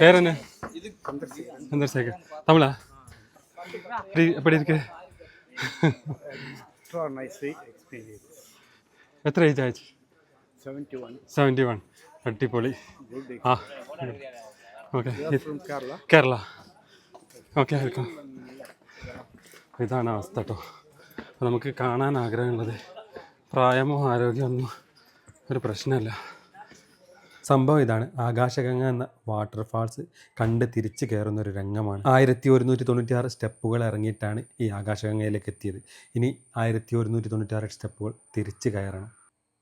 பேர் என்ன சந்திரசேகர் தமிழா எப்படி எப்படி இருக்கு For nice experience. എത്ര ഏജ് ആയിച്ചു 71. സെവൻറ്റി വൺ അടിപൊളി Good day. ആ okay From Kerala. Kerala okay welcome ഇതാണ് അവസ്ഥ കേട്ടോ അപ്പോൾ നമുക്ക് കാണാൻ ആഗ്രഹമുള്ളത് പ്രായമോ ആരോഗ്യമൊന്നും ഒരു പ്രശ്നമല്ല സംഭവം ഇതാണ്. ആകാശഗംഗ എന്ന വാട്ടർഫാൾസ് കണ്ട് തിരിച്ച് കയറുന്ന ഒരു രംഗമാണ്. ആയിരത്തി ഒരുന്നൂറ്റി തൊണ്ണൂറ്റിയാറ് സ്റ്റെപ്പുകൾ ഇറങ്ങിയിട്ടാണ് ഈ ആകാശഗംഗയിലേക്ക് എത്തിയത്. ഇനി ആയിരത്തി ഒരുന്നൂറ്റി തൊണ്ണൂറ്റിയാറ് സ്റ്റെപ്പുകൾ തിരിച്ച് കയറണം.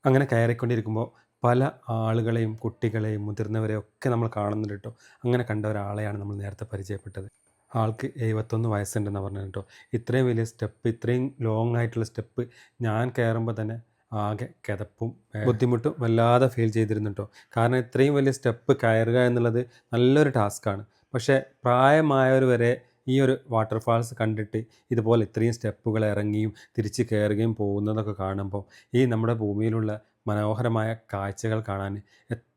അങ്ങനെ കയറിക്കൊണ്ടിരിക്കുമ്പോൾ പല ആളുകളെയും കുട്ടികളെയും മുതിർന്നവരെയും ഒക്കെ നമ്മൾ കാണുന്നുണ്ട് കേട്ടോ. അങ്ങനെ കണ്ട ഒരാളെയാണ് നമ്മൾ നേരത്തെ പരിചയപ്പെട്ടത്. ആൾക്ക് എഴുപത്തൊന്ന് വയസ്സുണ്ടെന്ന് പറഞ്ഞു കേട്ടോ. ഇത്രയും വലിയ സ്റ്റെപ്പ് ഇത്രയും ലോങ് ആയിട്ടുള്ള സ്റ്റെപ്പ് ഞാൻ കയറുമ്പോൾ തന്നെ ആകെ കിതപ്പും ബുദ്ധിമുട്ടും വല്ലാതെ ഫീൽ ചെയ്തിരുന്നുട്ടോ. കാരണം ഇത്രയും വലിയ സ്റ്റെപ്പ് കയറുക എന്നുള്ളത് നല്ലൊരു ടാസ്ക്കാണ് പക്ഷേ പ്രായമായവർ വരെ ഈ ഒരു വാട്ടർഫാൾസ് കണ്ടിട്ട് ഇതുപോലെ ഇത്രയും സ്റ്റെപ്പുകൾ ഇറങ്ങിയും തിരിച്ച് കയറുകയും പോകുന്നതൊക്കെ കാണുമ്പോൾ ഈ നമ്മുടെ ഭൂമിയിലുള്ള മനോഹരമായ കാഴ്ചകൾ കാണാൻ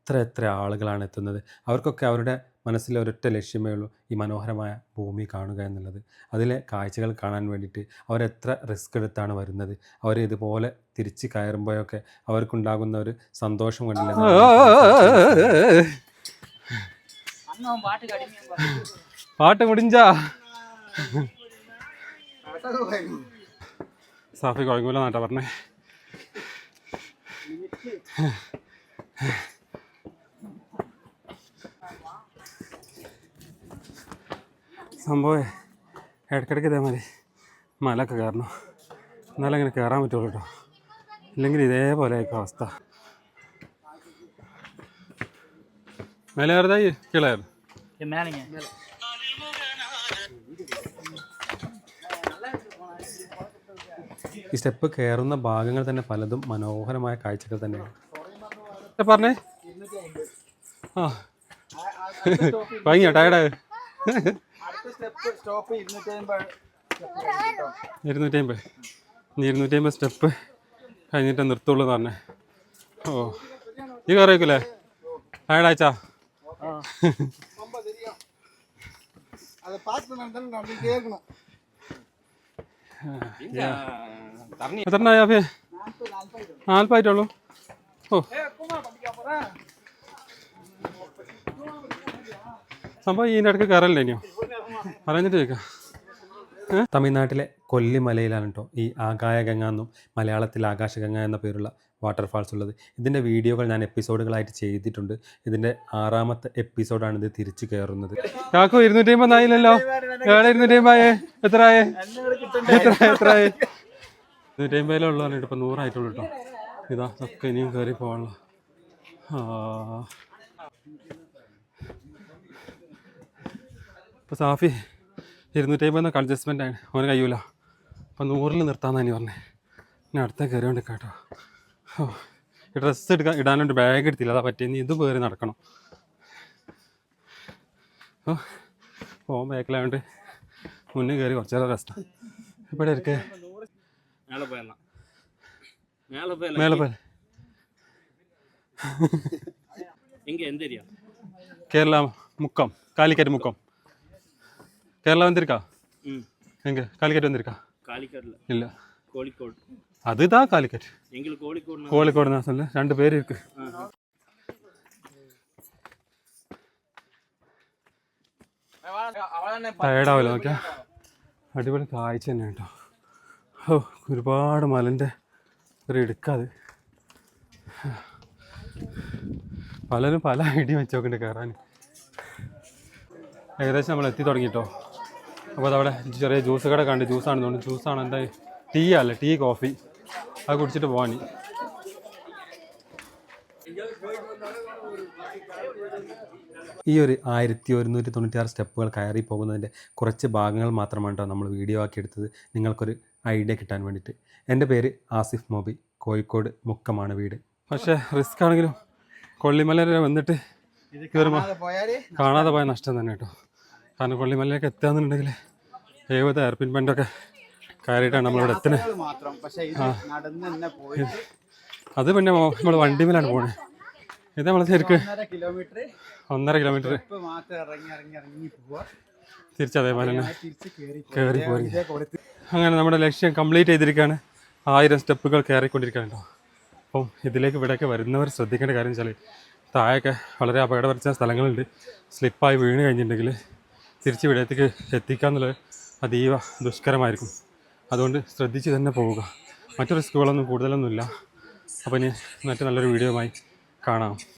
എത്ര എത്ര ആളുകളാണ് എത്തുന്നത് അവർക്കൊക്കെ അവരുടെ മനസ്സിലെ ഒരൊറ്റ ലക്ഷ്യമേ ഉള്ളൂ ഈ മനോഹരമായ ഭൂമി കാണുക എന്നുള്ളത് അതിലെ കാഴ്ചകൾ കാണാൻ വേണ്ടിയിട്ട് അവരെത്ര റിസ്ക് എടുത്താണ് വരുന്നത് അവർ ഇതുപോലെ തിരിച്ച് കയറുമ്പോഴൊക്കെ അവർക്കുണ്ടാകുന്ന ഒരു സന്തോഷം കണ്ടില്ല പാട്ട് മുടിഞ്ചാ സാഫി കുഴങ്ങൂല നാട്ടാ പറഞ്ഞേ സംഭവം ഇടയ്ക്കിടയ്ക്ക് ഇതേമാതിരി മലയൊക്കെ കയറണം. എന്നാലും അങ്ങനെ കയറാൻ പറ്റുള്ളൂ കേട്ടോ. ഇല്ലെങ്കിൽ ഇതേപോലെ ആയിരിക്കും അവസ്ഥ. മേലെ കയറുതാ കീഴേ ഈ സ്റ്റെപ്പ് കയറുന്ന ഭാഗങ്ങൾ തന്നെ പലതും മനോഹരമായ കാഴ്ചകൾ തന്നെയാണ്. പറഞ്ഞേ. ആ. ഭംഗിയാ ടയർഡായ വാങ്ങിയോ ടയർഡ് ഇരുന്നൂറ്റി അമ്പത് ഇനി ഇരുന്നൂറ്റി അമ്പത് സ്റ്റെപ്പ് കഴിഞ്ഞിട്ട് നിർത്തുള്ളൂ എന്ന് പറഞ്ഞേ ഓ ഈ കയറിയേക്കില്ലേ ടയർഡാച്ചാ அதை பார்த்து நடந்தாலும் நம்பிட்டே இருக்கணும் എത്ര ആഫേ നാൽപ്പായിട്ടുള്ളൂ ഓ സംഭവം ഇതിൻ്റെ ഇടയ്ക്ക് കയറല്ലേ ഇനിയോ പറഞ്ഞിട്ട് ചോദിക്കാം തമിഴ്നാട്ടിലെ കൊല്ലിമലയിലാണ് കേട്ടോ ഈ ആകായഗംഗ എന്നും മലയാളത്തിൽ ആകാശഗംഗ എന്ന പേരുള്ള വാട്ടർഫാൾസ് ഉള്ളത്. ഇതിന്റെ വീഡിയോകൾ ഞാൻ എപ്പിസോഡുകളായിട്ട് ചെയ്തിട്ടുണ്ട്. ഇതിന്റെ ആറാമത്തെ എപ്പിസോഡാണ് ഇത് തിരിച്ചു കയറുന്നത് കാക്കു ഇരുന്നൂറ്റി അമ്പത് ആയില്ലല്ലോ ഏഴ് ഇരുന്നൂറ്റി അമ്പതായേ എത്ര ആയേ എത്ര എത്ര ആയേ ഇരുന്നൂറ്റി അമ്പതിലേ ഉള്ളൂ ഇപ്പം നൂറായിട്ടുള്ളൂ കേട്ടോ ഇതാ ഒക്കെ ഇനിയും കയറി പോകാനുള്ള ആ. ഇപ്പോൾ സാഫി ഇരുന്നൂറ്റമ്പത് എന്നൊക്കെ അഡ്ജസ്റ്റ്മെന്റ് ആണ്. ഓന് കഴിയൂല അപ്പോൾ നൂറിൽ നിർത്താമെന്നാണ് തന്നെ പറഞ്ഞേ. ഞാൻ അടുത്ത കയറിയോണ്ട് കേട്ടോ ഓ ഡ്രസ്സ് എടുക്കാൻ ഇടാനുണ്ട് ബാഗ് എടുത്തില്ല. അതാ പറ്റിയെന്ന് ഇത് കയറി നടക്കണം. ഓ ഓ ബാക്കിലായോണ്ട് മുന്നേ കയറി കുറച്ചു നേരം റെസ്റ്റ് ഇവിടെ ഇരിക്കേ? മേലപ്പേല കേരള മുക്കം. കാലിക്കറ്റ് മുക്കം. കേരള വന്നിരിക്കാ ம் എങ്ക കാലിക്കറ്റ് വന്നിരിക്കാ காலிக்கட்டில் ഇല്ല கோழிக்கோடு அதுதா காலிக்கட் எங்களுக்கு கோழிக்கோடு கோழிக்கோடு தான் சொல்லு ரெண்டு பேர் இருக்கு ടയർഡാവില്ല നോക്കിയാ അടിപൊളി കാഴ്ച തന്നെ കേട്ടോ ഓ ഒരുപാട് മലൻ്റെ ഒരു ഇടുക്കത് പലരും പല ഐഡിയ വെച്ച് നോക്കണ്ട് കയറാൻ ഏകദേശം നമ്മൾ എത്തി തുടങ്ങിട്ടോ അപ്പോൾ അതവിടെ ചെറിയ ജ്യൂസ് കട കണ്ട് ജ്യൂസാണെന്ന് തോന്നുന്നു ജ്യൂസാണ് എന്താ? ടീ അല്ല? Tea coffee. അത് കുടിച്ചിട്ട് പോവാനി ഈ ഒരു ആയിരത്തി ഒരുന്നൂറ്റി തൊണ്ണൂറ്റിയാറ് സ്റ്റെപ്പുകൾ കയറി പോകുന്നതിന്റെ കുറച്ച് ഭാഗങ്ങൾ മാത്രമാണ് കേട്ടോ നമ്മൾ വീഡിയോ ആക്കി എടുത്തത്. നിങ്ങൾക്കൊരു ഐഡിയ കിട്ടാൻ വേണ്ടിയിട്ട്. എന്റെ പേര് ആസിഫ് മോബി. കോഴിക്കോട് മുക്കമാണ് വീട്. പക്ഷേ റിസ്ക് ആണെങ്കിലും കൊള്ളിമല വരെ വന്നിട്ട് കാണാതെ പോയ നഷ്ടം തന്നെ കേട്ടോ. കാരണം പള്ളിമലയിലേക്ക് എത്താന്നുണ്ടെങ്കിൽ എഴുപത് എയർപിൻ ബണ്ടൊക്കെ കയറിയിട്ടാണ് നമ്മളിവിടെ എത്തുന്നത്. അത് പിന്നെ നമ്മൾ വണ്ടിമേലാണ് പോകുന്നത് ഇത് നമ്മൾ ശരിക്ക് ഒന്നര കിലോമീറ്റർ തിരിച്ചതേപോലെ തന്നെ കയറി പോയി അങ്ങനെ നമ്മുടെ ലക്ഷ്യം കംപ്ലീറ്റ് ചെയ്തിരിക്കുകയാണ്. ആയിരം സ്റ്റെപ്പുകൾ കയറിക്കൊണ്ടിരിക്കുകയാണ് കേട്ടോ. അപ്പം ഇതിലേക്ക് ഇവിടെയൊക്കെ വരുന്നവർ ശ്രദ്ധിക്കേണ്ട കാര്യം വെച്ചാൽ താഴെയൊക്കെ വളരെ അപകടപരിച്ച സ്ഥലങ്ങളുണ്ട്. സ്ലിപ്പായി വീണ് കഴിഞ്ഞിട്ടുണ്ടെങ്കിൽ തിരിച്ച് ഇവിടത്തേക്ക് എത്തിക്കുക എന്നുള്ളത് അതീവ ദുഷ്കരമായിരിക്കും. അതുകൊണ്ട് ശ്രദ്ധിച്ച് തന്നെ പോവുക. മറ്റു റിസ്കുകളൊന്നും കൂടുതലൊന്നുമില്ല. അപ്പോൾ ഇനി മറ്റു നല്ലൊരു വീഡിയോയുമായി കാണാം.